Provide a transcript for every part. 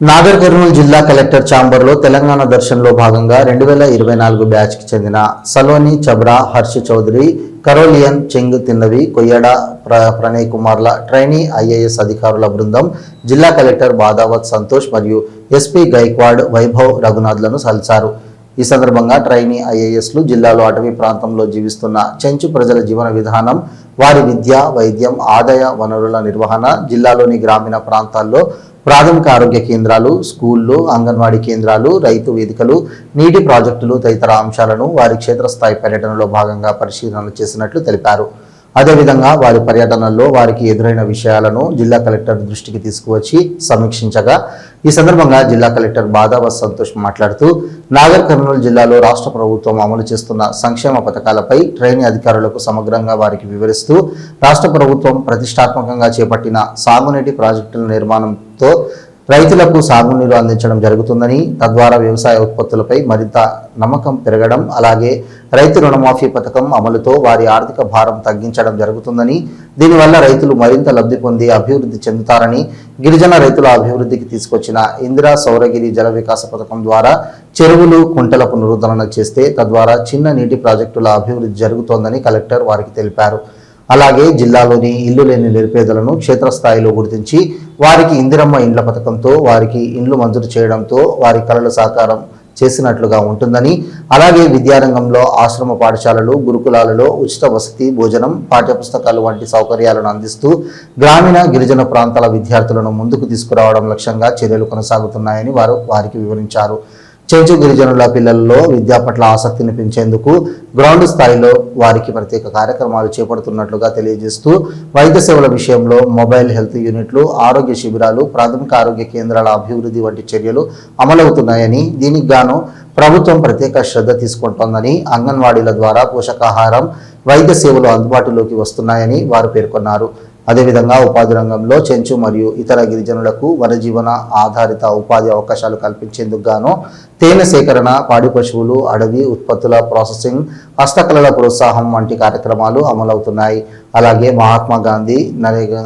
నాగర్ కర్నూలు జిల్లా కలెక్టర్ ఛాంబర్లో తెలంగాణ దర్శన్లో భాగంగా రెండు వేల ఇరవై నాలుగు బ్యాచ్కి చెందిన సలోని చబ్రా హర్ష చౌదరి కరోలియన్ చెంగ్ తిన్నవి కొయ్యడ ప్ర ప్రణయ్ కుమార్ల ట్రైనీ ఐఏఎస్ అధికారుల బృందం జిల్లా కలెక్టర్ బాదావత్ సంతోష్ మరియు ఎస్పీ గైక్వాడ్ వైభవ్ రఘునాథ్లను సల్చారు. ఈ సందర్భంగా ట్రైనీ ఐఏఎస్లు జిల్లాలో అటవీ ప్రాంతంలో జీవిస్తున్న చెంచు ప్రజల జీవన విధానం వారి విద్య వైద్యం ఆదాయ వనరుల నిర్వహణ జిల్లాలోని గ్రామీణ ప్రాంతాల్లో ప్రాథమిక ఆరోగ్య కేంద్రాలు స్కూళ్ళు అంగన్వాడీ కేంద్రాలు రైతు వేదికలు నీటి ప్రాజెక్టులు తదితర అంశాలను వారి క్షేత్రస్థాయి పర్యటనలో భాగంగా పరిశీలన చేసినట్లు తెలిపారు. అదేవిధంగా వారి పర్యటనల్లో వారికి ఎదురైన విషయాలను జిల్లా కలెక్టర్ దృష్టికి తీసుకువచ్చి సమీక్షించగా ఈ సందర్భంగా జిల్లా కలెక్టర్ బాధావ సంతోష్ మాట్లాడుతూ నాగర్ కర్నూలు జిల్లాలో రాష్ట్ర ప్రభుత్వం అమలు చేస్తున్న సంక్షేమ పథకాలపై ట్రైనీ అధికారులకు సమగ్రంగా వారికి వివరిస్తూ రాష్ట్ర ప్రభుత్వం ప్రతిష్టాత్మకంగా చేపట్టిన సాగునీటి ప్రాజెక్టుల నిర్మాణంతో రైతులకు సాగునీరు అందించడం జరుగుతుందని తద్వారా వ్యవసాయ ఉత్పత్తులపై మరింత నమ్మకం పెరగడం అలాగే రైతు రుణమాఫీ పథకం అమలుతో వారి ఆర్థిక భారం తగ్గించడం జరుగుతుందని దీనివల్ల రైతులు మరింత లబ్ధి పొంది అభివృద్ధి చెందుతారని గిరిజన రైతుల అభివృద్ధికి తీసుకొచ్చిన ఇందిరా సౌరగిరి జల వికాస పథకం ద్వారా చెరువులు కుంటల పునరుద్ధరణ చేస్తే తద్వారా చిన్న నీటి ప్రాజెక్టుల అభివృద్ధి జరుగుతోందని కలెక్టర్ వారికి తెలిపారు. అలాగే జిల్లాలోని ఇల్లు లేని నిరుపేదలను క్షేత్రస్థాయిలో గుర్తించి వారికి ఇందిరమ్మ ఇండ్ల పథకంతో వారికి ఇండ్లు మంజూరు చేయడంతో వారి కళల సాకారం చేసినట్లుగా ఉంటుందని. అలాగే విద్యారంగంలో ఆశ్రమ పాఠశాలలు గురుకులాలలో ఉచిత వసతి భోజనం పాఠ్యపుస్తకాలు వంటి సౌకర్యాలను అందిస్తూ గ్రామీణ గిరిజన ప్రాంతాల విద్యార్థులను ముందుకు తీసుకురావడం లక్ష్యంగా చర్యలు కొనసాగుతున్నాయని వారు వారికి వివరించారు. చెంచు గిరిజనుల పిల్లల్లో విద్య పట్ల ఆసక్తిని పెంచేందుకు గ్రౌండ్ స్థాయిలో వారికి ప్రత్యేక కార్యక్రమాలు చేపడుతున్నట్లుగా తెలియజేస్తూ వైద్య సేవల విషయంలో మొబైల్ హెల్త్ యూనిట్లు ఆరోగ్య శిబిరాలు ప్రాథమిక ఆరోగ్య కేంద్రాల అభివృద్ధి వంటి చర్యలు అమలవుతున్నాయని దీనికి గాను ప్రభుత్వం ప్రత్యేక శ్రద్ధ తీసుకుంటోందని అంగన్వాడీల ద్వారా పోషకాహారం వైద్య సేవలు అందుబాటులోకి వస్తున్నాయని వారు పేర్కొన్నారు. అదేవిధంగా ఉపాధి రంగంలో చెంచు మరియు ఇతర గిరిజనులకు వనజీవన ఆధారిత ఉపాధి అవకాశాలు కల్పించేందుకు గాను తేనె సేకరణ పాడి పశువులు అడవి ఉత్పత్తుల ప్రాసెసింగ్ హస్తకళల ప్రోత్సాహం వంటి కార్యక్రమాలు అమలవుతున్నాయి. అలాగే మహాత్మా గాంధీ నరేగా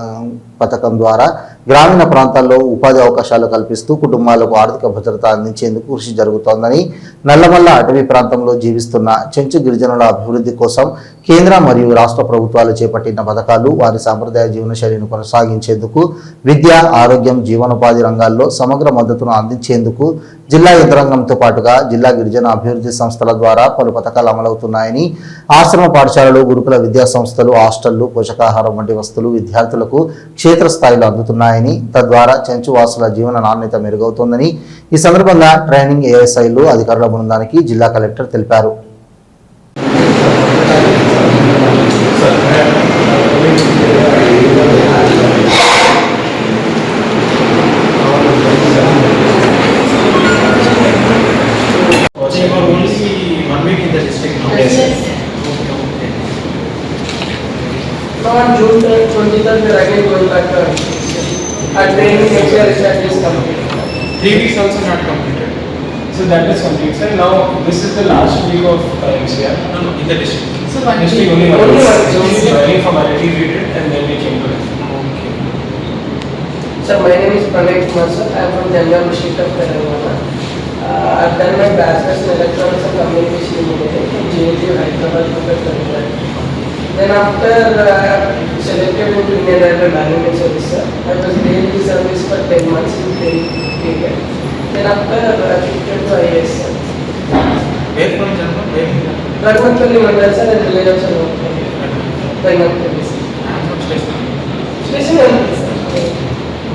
పథకం ద్వారా గ్రామీణ ప్రాంతాల్లో ఉపాధి అవకాశాలు కల్పిస్తూ కుటుంబాలకు ఆర్థిక భద్రత అందించేందుకు కృషి జరుగుతోందని నల్లమల్ల అటవీ ప్రాంతంలో జీవిస్తున్న చెంచు గిరిజనుల అభివృద్ధి కోసం కేంద్ర మరియు రాష్ట్ర ప్రభుత్వాలు చేపట్టిన పథకాలు వారి సాంప్రదాయ జీవనశైలిని కొనసాగించేందుకు విద్య ఆరోగ్యం జీవనోపాధి రంగాల్లో సమగ్ర మద్దతును అందించేందుకు జిల్లా యంత్రాంగంతో పాటుగా జిల్లా గిరిజన అభివృద్ధి సంస్థల ద్వారా పలు పథకాలు అమలవుతున్నాయని ఆశ్రమ పాఠశాలలు గురుకుల విద్యా సంస్థలు హాస్టళ్ళు పోషకాహారం వంటి వస్తువులు విద్యార్థులకు క్షేత్రస్థాయిలో అందుతున్నాయని తద్వారా చెంచువాసుల జీవన నాణ్యత మెరుగవుతోందని ఈ సందర్భంగా ట్రైనింగ్ ఏఎస్ఐలు అధికారుల బృందానికి జిల్లా కలెక్టర్ తెలిపారు. June twenty-third, we are again going back to our training next year is at least complete. Three weeks also not completed? So that is complete, sir. Now, this is the last week of uh, MCR. No, no, in the district. So one District only one. Only one. So we joining from IIT rated and then we came to it. Okay. Sir, my name is Pranay Kumar, sir. I am from Jangam district of Telangana. Uh, I've done my bachelor's in electronics and communication engineering from JNTU Hyderabad, Tamil Then after uh, selected into Indian Railway Management Service, sir. I was daily service for 10 months in training period. Then after uh, shifted to IAS, sir. Where from Jhanwa? Where in? Raghunathpalli Mandal, sir, and village of Sarvapalli. Raghunathpalli, sir. I am from station. Station one, sir.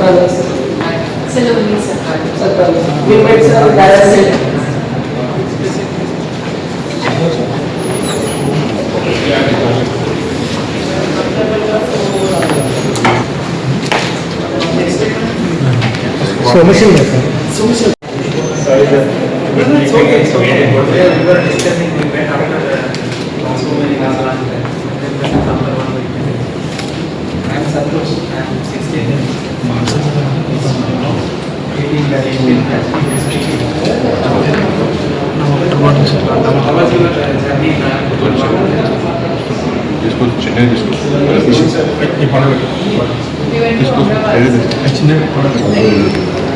Ah, sir. Saloni, sir. Sir, We met sir, Dara said, Commission yes, sir. Social. Sorry, sir. It's okay, it's okay. What we, we were discussing, we went after the, so many Nazarans there. I'm Santosh. I'm 16 years old. Leading the Indian इसको चिन्ह जिसको इसको चिन्ह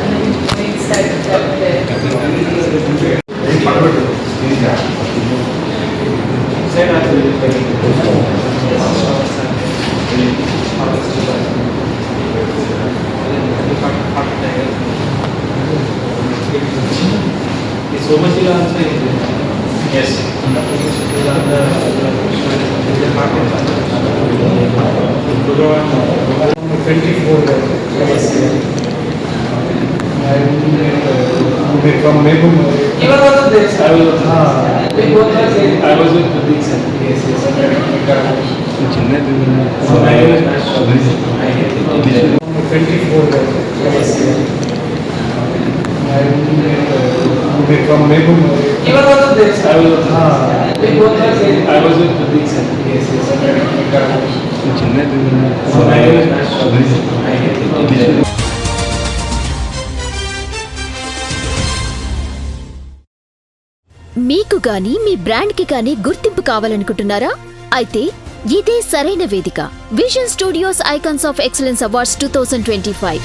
So much you are saying? Yes. Twenty-four. Yes. I will from Even I will. Ah. I was with Yes, yes. I will. Twenty-four. Yes. And from Mehboob. He was also there sir. I was, We both were there. I was with Pradeep sir. Yes, yes. చిన్నది So my name is మీకు గాని మీ బ్రాండ్కి గాని గుర్తింపు కావాలనుకుంటున్నారా అయితే ఇదే సరైన వేదిక vision studios icons of excellence awards two thousand twenty five